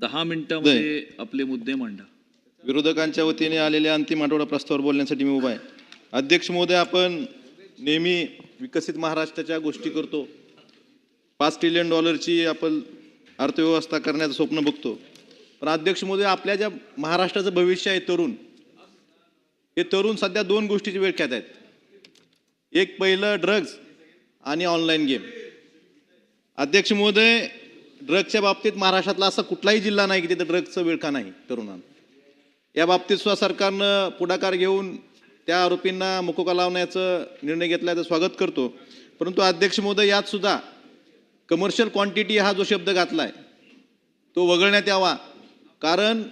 दहा मिनिटामध्ये आपले मुद्दे मांडा. विरोधकांच्या वतीने आलेल्या अंतिम आठवडा प्रस्तावावर बोलण्यासाठी मी उभा आहे. अध्यक्ष महोदय आपण नेहमी विकसित महाराष्ट्राच्या गोष्टी करतो. पाच ट्रिलियन डॉलरची आपण अर्थव्यवस्था करण्याचं स्वप्न बघतो. पण अध्यक्ष महोदय आपल्या ज्या महाराष्ट्राचं भविष्य आहे तरुण हे तरुण सध्या दोन गोष्टीची वेळ खेळत आहेत. एक पहिलं ड्रग्ज आणि ऑनलाईन गेम अध्यक्ष महोदय ड्रग्सच्या बाबतीत महाराष्ट्रातला असा कुठलाही जिल्हा नाही की तिथे ड्रग्सचं विळखा नाही तरुणांना. या बाबतीत सुद्धा सरकारनं पुढाकार घेऊन त्या आरोपींना मुकोका लावण्याचं निर्णय घेतल्याचं स्वागत करतो. परंतु अध्यक्ष महोदय यात सुद्धा कमर्शियल क्वांटिटी हा जो शब्द घातला आहे तो वगळण्यात यावा. कारण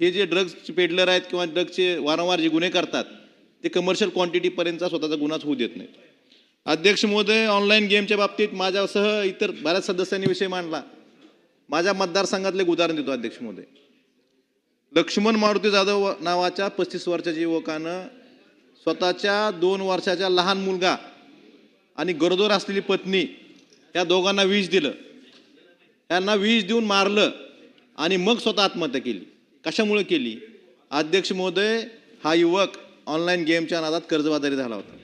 हे जे ड्रग्स पेडलर आहेत किंवा ड्रग्सचे वारंवार जे गुन्हे करतात ते कमर्शियल क्वांटिटीपर्यंतचा स्वतःचा गुन्हाच होऊ देत नाही अध्यक्ष महोदय ऑनलाईन गेमच्या बाबतीत माझ्यासह इतर बऱ्याच सदस्यांनी विषय मांडला. माझ्या मतदारसंघातले एक उदाहरण देतो अध्यक्ष मोदय लक्ष्मण मारुती जाधव नावाच्या पस्तीस वर्षाच्या युवकानं स्वतःच्या दोन वर्षाच्या लहान मुलगा आणि गरोदर असलेली पत्नी या दोघांना विष दिलं. त्यांना विष देऊन मारलं आणि मग स्वतः आत्महत्या केली. कशामुळे केली? अध्यक्ष महोदय हा युवक ऑनलाईन गेमच्या नादात कर्जबाजारी झाला होता.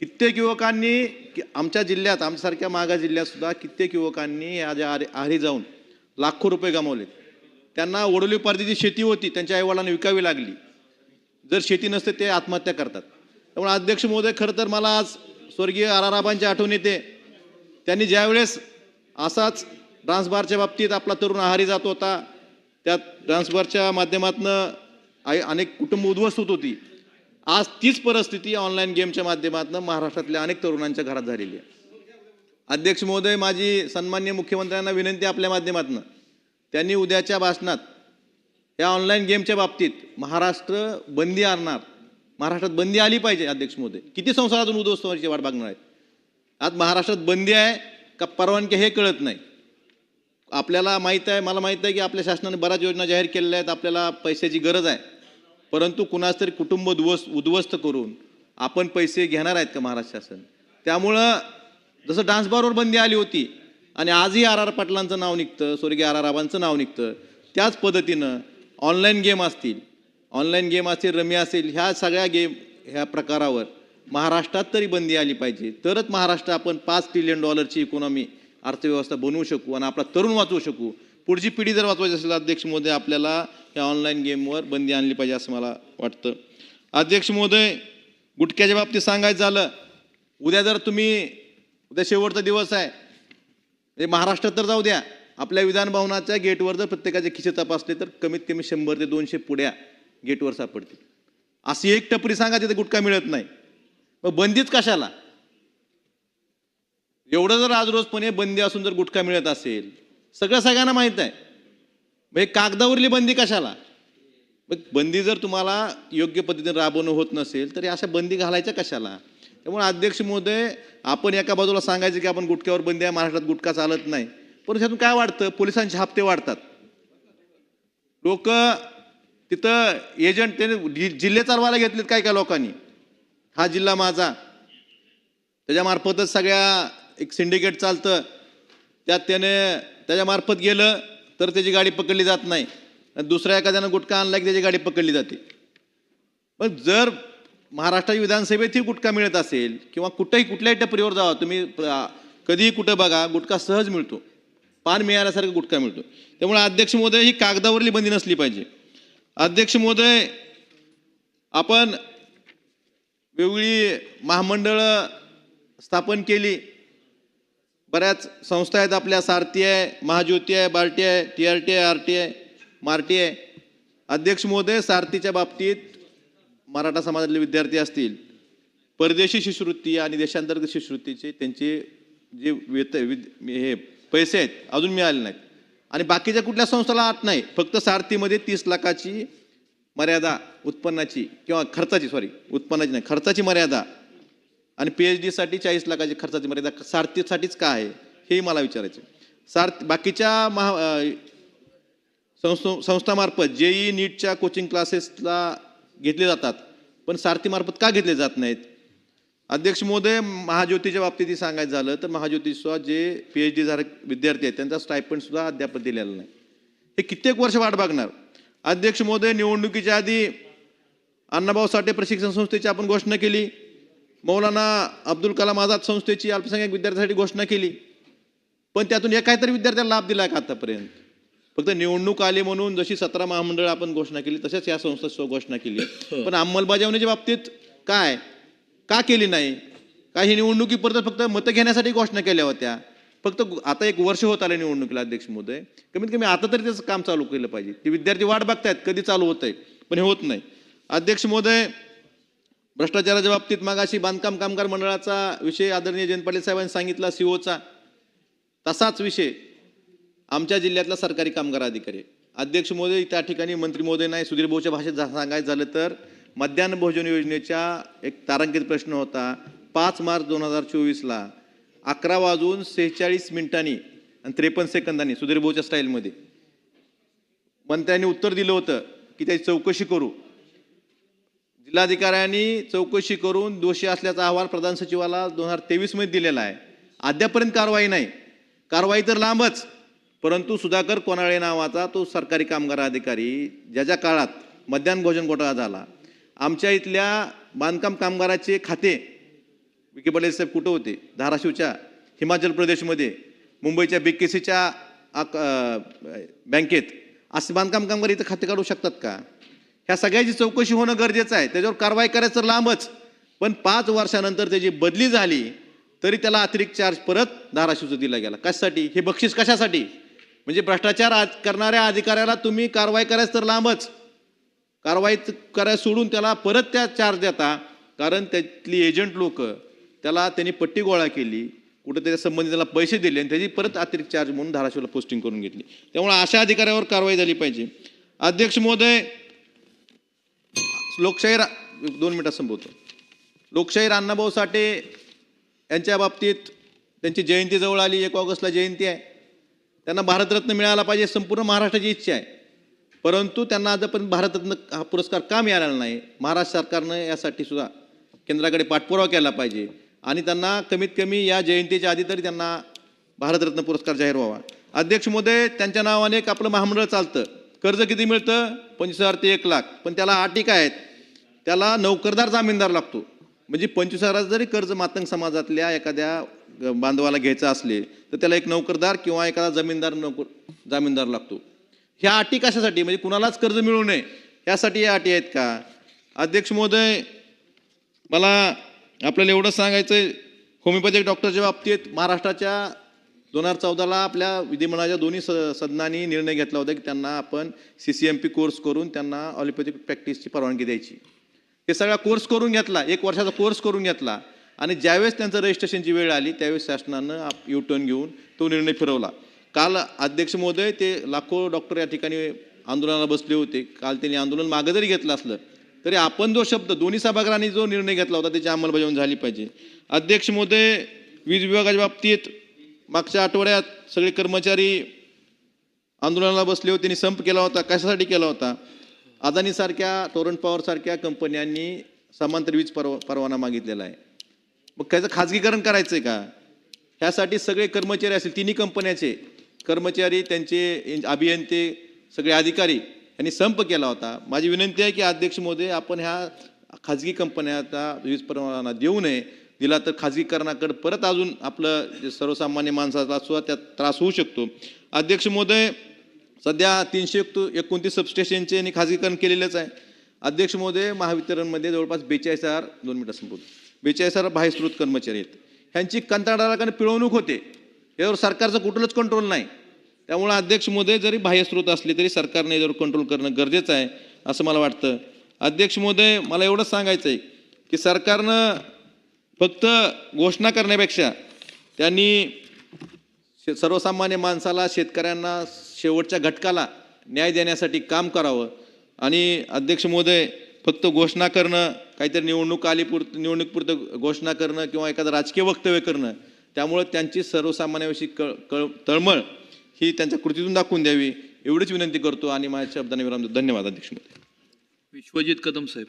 कित्येक युवकांनी की आमच्या जिल्ह्यात आमच्यासारख्या मागा जिल्ह्यातसुद्धा कित्येक युवकांनी या ज्या आरे आहारी जाऊन लाखो रुपये गमावलेत. त्यांना वडोलीपार्जीची शेती होती त्यांच्या आईवडिलांना विकावी लागली. जर शेती नसते ते आत्महत्या करतात. त्यामुळे अध्यक्ष महोदय खरं तर मला आज स्वर्गीय आराराबांची आठवण येते. त्यांनी ज्यावेळेस असाच डान्सबारच्या बाबतीत आपला तरुण आहारी जात होता त्यात डान्सबारच्या माध्यमातून आई अनेक कुटुंब उद्ध्वस्त होत होती. आज तीच परिस्थिती ऑनलाईन गेमच्या माध्यमातून महाराष्ट्रातल्या अनेक तरुणांच्या घरात झालेली आहे. अध्यक्ष महोदय माझी सन्मान्य मुख्यमंत्र्यांना विनंती आपल्या माध्यमातून. त्यांनी उद्याच्या भाषणात या ऑनलाईन गेमच्या बाबतीत महाराष्ट्र बंदी आणणार महाराष्ट्रात बंदी आली पाहिजे अध्यक्ष महोदय. किती संसारातून उद्ध्वस्त व्हायची वाट बघणार आहेत? आज महाराष्ट्रात बंदी आहे का परवानगी हे कळत नाही? आपल्याला माहीत आहे मला माहीत आहे की आपल्या शासनाने बऱ्याच योजना जाहीर केलेल्या आहेत आपल्याला पैशाची गरज आहे. परंतु कुणास तरी कुटुंब उद्ध्वस्त उद्ध्वस्त करून आपण पैसे घेणार आहेत का महाराष्ट्र शासन? त्यामुळं जसं डान्स बारवर बंदी आली होती आणि आजही आर आर पाटलांचं नाव निघतं स्वर्गीय आर आर आबांचं नाव निघतं त्याच पद्धतीनं ऑनलाईन गेम असतील ऑनलाईन गेम असतील रमी असेल ह्या सगळ्या गेम ह्या प्रकारावर महाराष्ट्रात तरी बंदी आली पाहिजे. तरच महाराष्ट्र आपण पाच ट्रिलियन डॉलरची इकॉनॉमी अर्थव्यवस्था बनवू शकू आणि आपला तरुण वाचवू शकू. पुढची पिढी जर वाचवायची असेल अध्यक्ष महोदय आपल्याला या ऑनलाईन गेमवर बंदी आणली पाहिजे असं मला वाटतं. अध्यक्ष महोदय गुटख्याच्या बाबतीत सांगायचं झालं उद्या जर तुम्ही उद्या शेवटचा दिवस आहे म्हणजे महाराष्ट्रात तर जाऊ द्या आपल्या विधान भवनाच्या गेटवर जर प्रत्येकाचे खिसे तपासले तर कमीत कमी शंभर ते दोनशे पुड्या गेटवर सापडतील. अशी एक टपरी सांगा तिथे गुटखा मिळत नाही. मग बंदीच कशाला? एवढं जर आज रोजपणे बंदी असून जर गुटखा मिळत असेल सगळं सगळ्यांना माहीत आहे म्हणजे कागदावरली बंदी कशाला? मग बंदी जर तुम्हाला योग्य पद्धतीने राबवणं होत नसेल तर अशा बंदी घालायच्या कशाला? त्यामुळे अध्यक्ष महोदय आपण एका बाजूला सांगायचं की आपण गुटख्यावर बंदी आहे महाराष्ट्रात गुटखा चालत नाही. पण त्यातून काय वाढतं? पोलिसांचे हप्ते वाढतात. लोक तिथं एजंट त्याने जिल्हे चालवायला घेतलेत काय काय लोकांनी? हा जिल्हा माझा. त्याच्यामार्फतच सगळ्या एक सिंडिकेट चालतं. त्यात त्याने त्याच्यामार्फत गेलं तर त्याची गाडी पकडली जात नाही. दुसऱ्या एखाद्यानं गुटखा आणला की त्याची गाडी पकडली जाते. पण जर महाराष्ट्राच्या विधानसभेतही गुटखा मिळत असेल किंवा कुठंही कुठल्याही टपरीवर जावा तुम्ही कधीही कुठं बघा गुटखा सहज मिळतो. पान मिळाल्यासारखं गुटखा मिळतो. त्यामुळे अध्यक्ष महोदय ही कागदावरली बंदी नसली पाहिजे. अध्यक्ष महोदय आपण वेगळी महामंडळं स्थापन केली बऱ्याच संस्था आहेत आपल्या. सारथी आहे महाज्योती आहे बार्टी आहे टी आर टी आहे आर टी आहे मार्टी आहे. अध्यक्ष महोदय सारथीच्या बाबतीत मराठा समाजातले विद्यार्थी असतील. परदेशी शिष्यवृत्ती आणि देशांतर्गत शिष्यवृत्तीचे त्यांचे जे वेत विद हे पैसे आहेत अजून मिळाले नाहीत. आणि बाकीच्या कुठल्या संस्थेला आत नाही. फक्त सारथीमध्ये तीस लाखाची मर्यादा उत्पन्नाची किंवा खर्चाची सॉरी उत्पन्नाची नाही खर्चाची मर्यादा आणि पी एच डीसाठी चाळीस लाखाची खर्चाची मर्यादा सारथीसाठीच का आहे हेही मला विचारायचे सार्थ बाकीच्या महा अं, संस्थ संस्थामार्फत जेई नीटच्या कोचिंग क्लासेसला घेतले जातात पण सारथीमार्फत का घेतले जात नाहीत? अध्यक्ष महोदय महाज्योतीच्या बाबतीत सांगायचं झालं तर महाज्योतीसुद्धा जे पी एच डी धारक विद्यार्थी आहेत त्यांचा स्टायपंडसुद्धा अध्यापक अद्याप दिलेला नाही. हे कित्येक वर्ष वाट बघणार. अध्यक्ष महोदय निवडणुकीच्या आधी अण्णाभाऊ साठे प्रशिक्षण संस्थेची आपण घोषणा केली. मौलाना अब्दुल कलाम आझाद संस्थेची अल्पसंख्याक विद्यार्थ्यांसाठी घोषणा केली. पण त्यातून एकाही तरी विद्यार्थ्याला लाभ दिला का आतापर्यंत? फक्त निवडणूक आली म्हणून जशी सतरा महामंडळ आपण घोषणा केली तशाच या संस्था घोषणा केली. पण अंमलबजावणीच्या बाबतीत काय? का केली नाही? काही निवडणुकीपर्यंत फक्त मतं घेण्यासाठी घोषणा केल्या होत्या. फक्त आता एक वर्ष होत आलं निवडणुकीला अध्यक्ष महोदय. कमीत कमी आता तरी त्याचं काम चालू केलं पाहिजे. ते विद्यार्थी वाट बघतायत कधी चालू होतंय पण हे होत नाही. अध्यक्ष महोदय भ्रष्टाचाराच्या बाबतीत मागाशी बांधकाम कामगार मंडळाचा विषय आदरणीय जयंत पाटील साहेबांनी सांगितला सीओचा. तसाच विषय आमच्या जिल्ह्यातला सरकारी कामगार अधिकारी. अध्यक्ष महोदय त्या ठिकाणी मंत्री महोदय नाही सुधीर भाऊच्या भाषेत सांगायचं झालं तर मध्यान्ह भोजन योजनेच्या एक तारांकित प्रश्न होता. पाच मार्च दोन हजार चोवीसला अकरा वाजून सेहेचाळीस मिनिटांनी आणि त्रेपन्न सेकंदांनी सुधीर भाऊच्या स्टाईलमध्ये मंत्र्यांनी उत्तर दिलं होतं की त्याची चौकशी करू. जिल्हाधिकाऱ्यांनी चौकशी करून दोषी असल्याचा अहवाल प्रधान सचिवाला दोन हजार तेवीसमध्ये दिलेला आहे. अद्यापर्यंत कारवाई नाही. कारवाई तर लांबच परंतु सुधाकर कोनाळे नावाचा तो सरकारी कामगार अधिकारी ज्याच्या काळात मध्यान्ह भोजन घोटाळा झाला आमच्या इथल्या बांधकाम कामगाराचे खाते विखे पाटील साहेब कुठं होते? धाराशिवच्या हिमाचल प्रदेशमध्ये मुंबईच्या बी के सीच्या बँकेत. असे बांधकाम कामगार इथं खाते काढू शकतात का? ह्या सगळ्याची चौकशी होणं गरजेचं आहे. त्याच्यावर कारवाई करायचं तर लांबच. पण पाच वर्षानंतर त्याची बदली झाली तरी त्याला अतिरिक्त चार्ज परत धाराशिवचं दिला गेला. कशासाठी? हे बक्षीस कशासाठी? म्हणजे भ्रष्टाचार आज- करणाऱ्या अधिकाऱ्याला तुम्ही कारवाई करायचं तर लांबच. कारवाई करायला सोडून त्याला परत त्या चार्ज देता कारण त्यातली एजंट लोक त्याला त्यांनी पट्टी गोळा केली कुठं त्याच्या संबंधी त्याला पैसे दिले आणि त्याची परत अतिरिक्त चार्ज म्हणून धाराशिवला पोस्टिंग करून घेतली. त्यामुळे अशा अधिकाऱ्यावर कारवाई झाली पाहिजे. अध्यक्ष महोदय लोकशाही रा दोन मिनटात संपवतो लोकशाही अण्णाभाऊ साठे यांच्या बाबतीत त्यांची जयंती जवळ आली एक ऑगस्टला जयंती आहे. त्यांना भारतरत्न मिळाला पाहिजे संपूर्ण महाराष्ट्राची इच्छा आहे. परंतु त्यांना आजपर्यंत भारतरत्न हा पुरस्कार का मिळालेला नाही? महाराष्ट्र सरकारनं यासाठी सुद्धा केंद्राकडे पाठपुरावा केला पाहिजे. आणि त्यांना कमीत कमी या जयंतीच्या आधी तरी त्यांना भारतरत्न पुरस्कार जाहीर व्हावा. अध्यक्ष मोदय त्यांच्या नावाने एक आपलं महामंडळ चालतं. कर्ज किती मिळतं? पंचवीस हजार ते एक लाख. पण त्याला अटी काय आहेत? त्याला नोकरदार जामीनदार लागतो. म्हणजे पंचवीस हजाराचं जरी कर्ज मातंग समाजातल्या एखाद्या बांधवाला घ्यायचं असले तर त्याला एक नोकरदार किंवा एखादा जमीनदार नोकर जामीनदार लागतो. ह्या अटी कशासाठी? म्हणजे कुणालाच कर्ज मिळू नये. यासाठी या अटी आहेत का? अध्यक्ष महोदय मला आपल्याला एवढं सांगायचं आहे होमिओपॅथिक डॉक्टरच्या बाबतीत महाराष्ट्राच्या दोन हजार चौदाला आपल्या विधिमंडळाच्या दोन्ही स सदनांनी निर्णय घेतला होता की त्यांना आपण C C M P course करून त्यांना ऑलिम्पिक प्रॅक्टिसची परवानगी द्यायची. हे सगळा कोर्स करून घेतला एक वर्षाचा कोर्स करून घेतला आणि ज्यावेळेस त्यांचं रजिस्ट्रेशनची वेळ आली त्यावेळेस शासनानं यू टर्न घेऊन तो निर्णय फिरवला. काल अध्यक्ष महोदय ते लाखो डॉक्टर या ठिकाणी आंदोलनाला बसले होते. काल त्यांनी आंदोलन मागं जरी घेतलं असलं तरी आपण जो शब्द दोन्ही सभागृहांनी जो निर्णय घेतला होता त्याची अंमलबजावणी झाली पाहिजे. अध्यक्ष महोदय वीज विभागाच्या बाबतीत मागच्या आठवड्यात सगळे कर्मचारी आंदोलनाला बसले होते त्यांनी संप केला होता. कशासाठी केला होता? अदानीसारख्या टोरंट पॉवरसारख्या कंपन्यांनी समांतर वीज परवा परवाना मागितलेला आहे. मग त्याचं खाजगीकरण करायचं आहे का? ह्यासाठी सगळे कर्मचारी असतील तिन्ही कंपन्याचे कर्मचारी त्यांचे अभियंते सगळे अधिकारी यांनी संप केला होता. माझी विनंती आहे की अध्यक्ष मोदय आपण ह्या खाजगी कंपन्याचा वीज परवाना देऊ नये. दिला तर खाजगीकरणाकडे परत अजून आपलं जे सर्वसामान्य माणसाचा सुद्धा त्यात त्रास होऊ शकतो. अध्यक्ष महोदय सध्या तीनशे एकोणतीस सबस्टेशनचे आणि खाजगीकरण केलेलंच आहे. अध्यक्ष महोदय महावितरणमध्ये जवळपास बेचाळीस हजार दोन मिनिटं संपूर्ण बेचाळीस हजार बाह्यस्रोत कर्मचारी आहेत. ह्यांची कंत्राटदाराकडे पिळवणूक होते. यावर सरकारचं कुठलंच कंट्रोल नाही. त्यामुळे अध्यक्ष महोदय जरी बाह्यस्रोत असले तरी सरकारने याच्यावर कंट्रोल करणं गरजेचं आहे असं मला वाटतं. अध्यक्ष महोदय मला एवढंच सांगायचं आहे की सरकारनं फक्त घोषणा करण्यापेक्षा त्यांनी शे- सर्वसामान्य माणसाला शेतकऱ्यांना शेवटच्या घटकाला न्याय देण्यासाठी काम करावं. आणि अध्यक्ष महोदय फक्त घोषणा करणं काहीतरी निवडणूक आलीपुर निवडणूकपुरतं घोषणा करणं किंवा एखादं राजकीय वक्तव्य करणं त्यामुळं त्यांची सर्वसामान्याविषयी कळ कळ तळमळ ही त्यांच्या कृतीतून दाखवून द्यावी एवढीच विनंती करतो आणि माझ्या शब्दाने विराम देतो. धन्यवाद अध्यक्ष महोदय. विश्वजित कदम साहेब.